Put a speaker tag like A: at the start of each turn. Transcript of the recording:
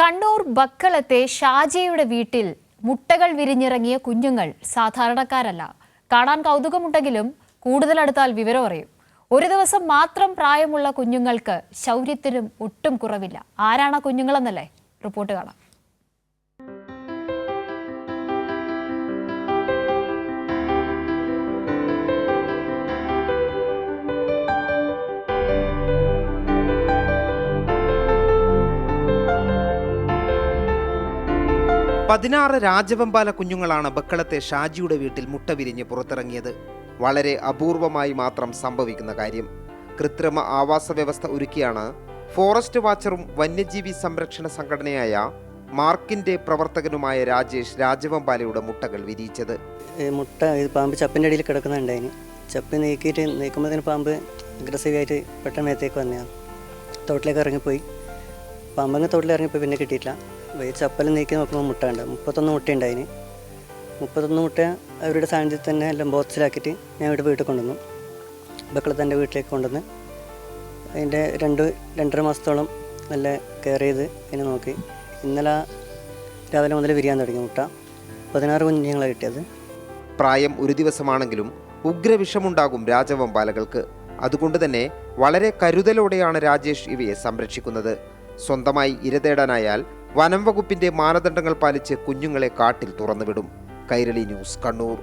A: കണ്ണൂർ ബക്കളത്തെ ഷാജിയുടെ വീട്ടിൽ മുട്ടകൾ വിരിഞ്ഞിറങ്ങിയ കുഞ്ഞുങ്ങൾ സാധാരണക്കാരല്ല. കാണാൻ കൗതുകമുണ്ടെങ്കിലും കൂടുതൽ അടുത്താൽ വിവരം അറിയും. ഒരു ദിവസം മാത്രം പ്രായമുള്ള കുഞ്ഞുങ്ങൾക്ക് ശൗര്യത്തിനും ഒട്ടും കുറവില്ല. ആരാണ് കുഞ്ഞുങ്ങളെന്നല്ലേ? റിപ്പോർട്ട് കാണാം.
B: പതിനാറ് രാജവെമ്പാല കുഞ്ഞുങ്ങളാണ് ബക്കളത്തെ ഷാജിയുടെ വീട്ടിൽ മുട്ട വിരിഞ്ഞ് പുറത്തിറങ്ങിയത്. വളരെ അപൂർവമായി മാത്രം സംഭവിക്കുന്ന കാര്യം. കൃത്രിമ ആവാസ വ്യവസ്ഥ ഒരുക്കിയാണ് ഫോറസ്റ്റ് വാച്ചറും വന്യജീവി സംരക്ഷണ സംഘടനയായ മാർക്കിന്റെ പ്രവർത്തകനുമായ രാജേഷ് രാജവെമ്പാലയുടെ മുട്ടകൾ വിരിയിച്ചത്.
C: മുട്ട ഇത് പാമ്പ് ചപ്പിന്റെ അടിയിൽ കിടക്കുന്നുണ്ടായിന് ചപ്പ് നീക്കിയിട്ട് നീക്കുമ്പോഴത്തേന് പാമ്പ് അഗ്രസീവായിട്ട് പെട്ടെന്ന് മേത്തേക്ക് വന്നതാണ്. തോട്ടിലേക്ക് ഇറങ്ങിപ്പോയി. പാമ്പങ്ങ് തോട്ടിൽ ഇറങ്ങിപ്പോയി പിന്നെ കിട്ടിയിട്ടില്ല. ഈ ചപ്പൽ നീക്കി നോക്കുമ്പോൾ മുട്ട ഉണ്ട് മുപ്പത്തൊന്ന് മുട്ട ഉണ്ടായിന് മുപ്പത്തൊന്ന് മുട്ട അവരുടെ സാന്നിധ്യത്തിൽ തന്നെ എല്ലാം ബോക്സിലാക്കിയിട്ട് ഞാൻ ഇവിടെ വീട്ടിൽ കൊണ്ടുവന്നു. ബക്കളത്ത് എന്റെ വീട്ടിലേക്ക് കൊണ്ടുവന്ന് അതിന്റെ രണ്ട് രണ്ടര മാസത്തോളം നല്ല കെയർ ചെയ്ത് അതിനെ നോക്കി. ഇന്നലെ രാവിലെ മുതൽ വിരിയാൻ തുടങ്ങി മുട്ട. പതിനാറ് കുഞ്ഞുങ്ങളെ കിട്ടിയത്.
B: പ്രായം ഒരു ദിവസമാണെങ്കിലും ഉഗ്രവിഷമുണ്ടാകും രാജവമ്പാലകൾക്ക് അതുകൊണ്ട് തന്നെ വളരെ കരുതലോടെയാണ് രാജേഷ് ഇവയെ സംരക്ഷിക്കുന്നത്. സ്വന്തമായി ഇര തേടാനായാൽ വനം വകുപ്പിന്റെ മാനദണ്ഡങ്ങൾ പാലിച്ച് കുഞ്ഞുങ്ങളെ കാട്ടിൽ തുറന്നുവിടും. കൈരളി ന്യൂസ് കണ്ണൂർ.